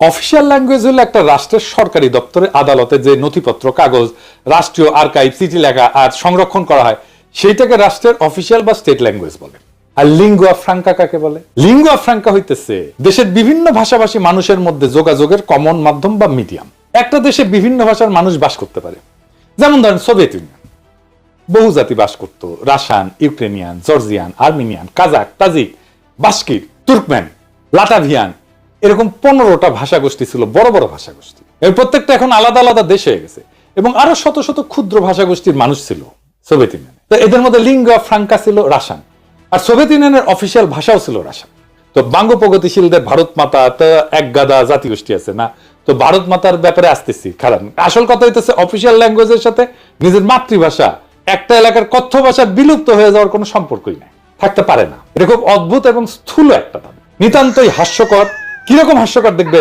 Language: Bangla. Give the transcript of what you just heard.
অফিসিয়াল ল্যাঙ্গুয়েজ হলো একটা রাষ্ট্রের সরকারি দপ্তরে আদালতে যে নথিপত্র, কাগজ, রাষ্ট্রীয় আর্কাইভ চিঠি লেখা আর সংরক্ষণ করা হয়, সেইটাকে রাষ্ট্রের অফিসিয়াল বা স্টেট ল্যাঙ্গুয়েজ বলে। আর লিঙ্গুয়া ফ্রাঙ্কা কাকে বলে? লিঙ্গুয়া ফ্রাঙ্কা হইতেছে দেশের বিভিন্ন ভাষাভাষী মানুষের মধ্যে যোগাযোগের কমন মাধ্যম বা মিডিয়াম একটা দেশে বিভিন্ন ভাষার মানুষ বাস করতে পারে। যেমন ধরেন সোভিয়েত ইউনিয়ন বহু জাতি বাস করত। Russian, Ukrainian, Georgian, Armenian, Kazakh, Tajik, Bashkir Turkmen Latvian এরকম পনেরোটা ভাষা গোষ্ঠী ছিল, বড় বড় ভাষা গোষ্ঠী এর প্রত্যেকটা এখন আলাদা আলাদা দেশে হয়ে গেছে। এবং আরও শত শত ক্ষুদ্র ভাষা গোষ্ঠীর মানুষ ছিল সোভিয়েত ইউনিয়নে। তো এদের মধ্যে লিঙ্গা ফ্রাঙ্কা ছিল রাশান, আর সোভিয়েত ইউনিয়নের অফিসিয়াল ভাষাও ছিল রাশান। তো বাঙ্গ প্রগতিশীলদের ভারত মাতা তো এক গাদা জাতিগোষ্ঠী আছে না? তো ভারত মাতার ব্যাপারে আসতেছি, খারাপ। আসল কথা হইতেছে অফিসিয়াল ল্যাঙ্গুয়েজের সাথে নিজের মাতৃভাষা, একটা এলাকার কথ্য ভাষা বিলুপ্ত হয়ে যাওয়ার কোনো সম্পর্কই নাই, থাকতে পারে না। এটা খুব অদ্ভুত এবং স্থূল একটা দাবি নিতান্তই হাস্যকর কীরকম হাস্যকর দেখবে